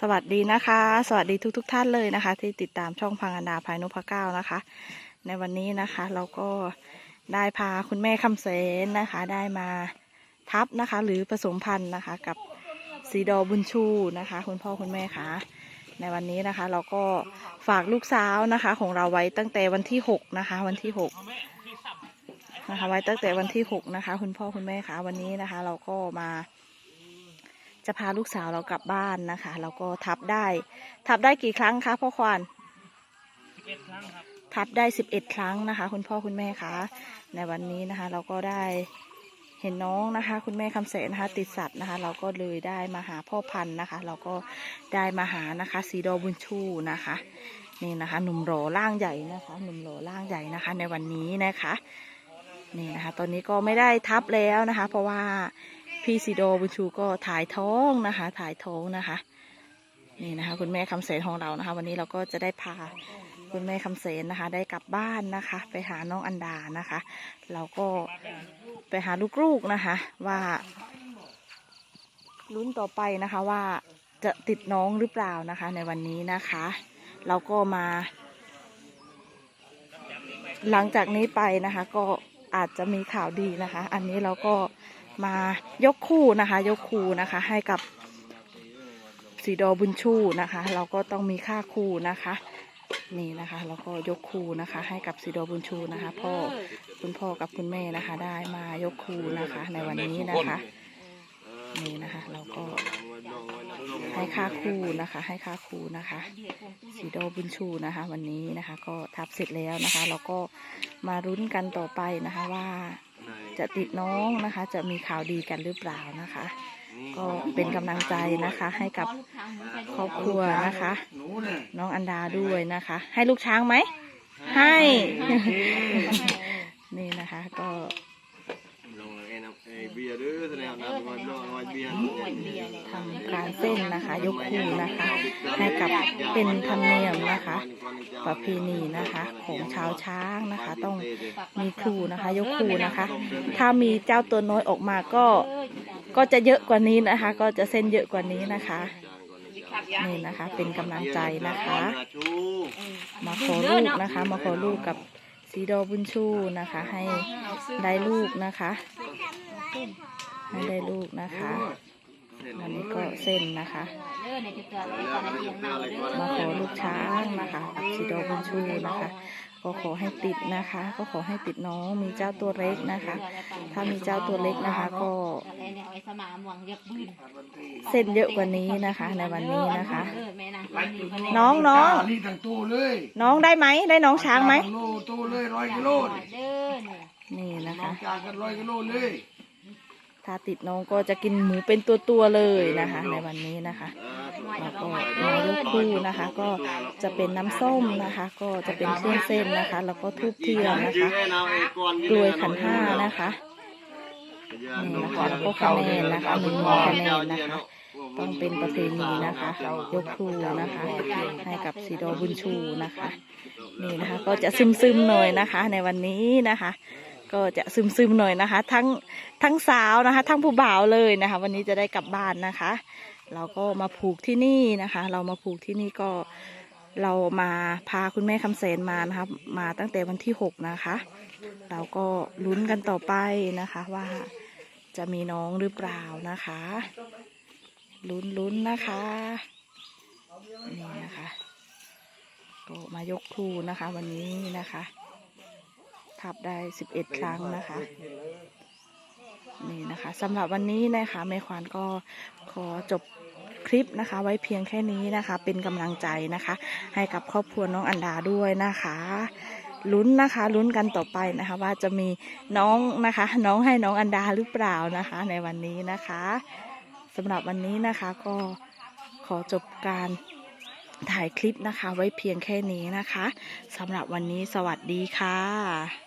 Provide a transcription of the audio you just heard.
สวัสดีนะคะ สวัสดีทุกทท่านเลยนะคะ ที่ติดตามช่องพังอันดาภายนพเก้านะคะ ในวันนี้นะคะเราก็ได้พาคุณแม่คำเสนนะคะ ได้มาทับนะคะ หรือผสมพันธุ์นะคะ กับสีดอบุญชูนะคะ คุณพ่อคุณแม่คะในวันนี้นะคะ เราก็ฝากลูกสาวนะคะ ของเราไว้ตั้งแต่วันที่หกนะคะ วันที่หกนะคะ ไว้ตั้งแต่วันที่หกนะคะ คุณพ่อคุณแม่คะวันนี้นะคะ เราก็มา จะพาลูกสาวเรากลับบ้านนะคะ แล้วก็ทับได้ ทับได้กี่ครั้งคะพ่อควานเอ็ดครั้งครับทับได้สิบเอ็ดครั้งนะคะ คุณพ่อคุณแม่คะในวันนี้นะคะ เราก็ได้เห็นน้องนะคะ คุณแม่คำเสนนะคะ ติดสัตว์นะคะ เราก็เลยได้มาหาพ่อพันธุ์นะคะ เราก็ได้มาหานะคะสีดอบุญชูนะคะ นี่นะคะ หนุ่มโหลร่างใหญ่นะคะ หนุ่มโหลร่างใหญ่นะคะ ในวันนี้นะคะ นี่นะคะ ตอนนี้ก็ไม่ได้ทับแล้วนะคะ เพราะว่า พี่สีโดบุญชูก็ถ่ายท้องนะคะ ถ่ายท้องนะคะ นี่นะคะ คุณแม่คำเสนของเรานะคะ วันนี้เราก็จะได้พาคุณแม่คำเสนนะคะ ได้กลับบ้านนะคะ ไปหาน้องอันดานะคะ เราก็ไปหาลูกๆนะคะ ว่าลุ้นต่อไปนะคะว่าจะติดน้องหรือเปล่านะคะ ในวันนี้นะคะ เราก็มา หลังจากนี้ไปนะคะ ก็อาจจะมีข่าวดีนะคะ อันนี้เราก็ มายกคู่นะคะ ยกคู่นะคะ ให้กับสีดอบุญชูนะคะ เราก็ต้องมีค่าคู่นะคะนี่นะคะแล้วก็ยกครูนะคะ ให้กับสีดอบุญชูนะคะ พ่อคุณพ่อกับคุณแม่นะคะ ได้มายกครูนะคะ ในวันนี้นะคะนี่นะคะเราก็ให้ค่าครูนะคะ ให้ค่าครูนะคะสีดอบุญชูนะคะ วันนี้นะคะ ก็ทับเสร็จแล้วนะคะ เราก็มารุ้นกันต่อไปนะคะว่า จะติดน้องนะคะ จะมีข่าวดีกันหรือเปล่านะคะ ก็เป็นกำลังใจนะคะ ให้กับครอบครัวนะคะหนูเนี่ยน้องอันดาด้วยนะคะ ให้ลูกช้างไหมให้ นี่นะคะก็ลงไอ้น้ำไอ้ เบียร์ด้อแสดงน้ำมันลงไอ้เบียร์ทำการเส้นนะคะ ยกคู่นะคะ ให้กับเป็นธรรมเนียมนะคะ ประเพณีนะคะ ของชาวช้างนะคะ ต้องมีครูนะคะ ยกครูนะคะ ถ้ามีเจ้าตัวน้อยออกมาก็ก็จะเยอะกว่านี้นะคะ ก็จะเส้นเยอะกว่านี้นะคะนี่นะคะ เป็นกำลังใจนะคะ มาขอลูกนะคะ มาขอลูกกับสีดอบุญชูนะคะ ให้ได้ลูกนะคะ ให้ได้ลูกนะคะวันนี้ก็เส้นนะคะมาขอลูกช้างนะคะกับสีดอบุญชูนะคะก็ขอให้ติดนะคะ ก็ขอให้ติดน้องมีเจ้าตัวเล็กนะคะ ถ้ามีเจ้าตัวเล็กนะคะ ก็เส้นเยอะกว่านี้นะคะ ในวันนี้นะคะ น้องน้องนี่ทั้งตู้เลยน้องได้ไหมได้น้องช้างไหมโลตู้เลยร้อยกิโลนี่นะน้อคะ ถ้าติดน้องก็จะกินหมูเป็นตัวตัวๆเลยนะคะ ในวันนี้นะคะแล้วก็มายกคู่นะคะ ก็จะเป็นน้ำส้มนะคะ ก็จะเป็นเครื่องเส้นนะคะ แล้วก็ทูบเทียนนะคะกลวยขันห้านะคะนี่นะคะแล้วก็คะแนนนะคะหนึ่งคะแนนนะคะต้องเป็นประเพณีนะคะยกครูนะคะให้กับสีโดบุญชูนะคะ นี่นะคะก็จะซึมซึมๆหน่อยนะคะ ในวันนี้นะคะ ก็จะซึมๆหน่อยนะคะ ทั้งทั้งสาวนะคะ ทั้งผู้บ่าวเลยนะคะ วันนี้จะได้กลับบ้านนะคะ เราก็มาผูกที่นี่นะคะ เรามาผูกที่นี่ก็เรามาพาคุณแม่คำเสนมานะคะมาตั้งแต่วันที่หกนะคะ เราก็ลุ้นกันต่อไปนะคะว่าจะมีน้องหรือเปล่านะคะ ลุ้นลุ้นๆนะคะนี่นะคะ ก็มายกครูนะคะวันนี้นะคะ ทับได้สิบเอ็ดครั้งนะคะ นี่นะคะสำหรับวันนี้นะคะแม่ควานก็ขอจบคลิปนะคะ ไว้เพียงแค่นี้นะคะ เป็นกำลังใจนะคะ ให้กับครอบครัวน้องอันดาด้วยนะคะลุ้นนะคะลุ้นกันต่อไปนะคะ ว่าจะมีน้องนะคะ น้องให้น้องอันดาหรือเปล่านะคะ ในวันนี้นะคะสำหรับวันนี้นะคะก็ขอจบการถ่ายคลิปนะคะ ไว้เพียงแค่นี้นะคะสำหรับวันนี้สวัสดีค่ะ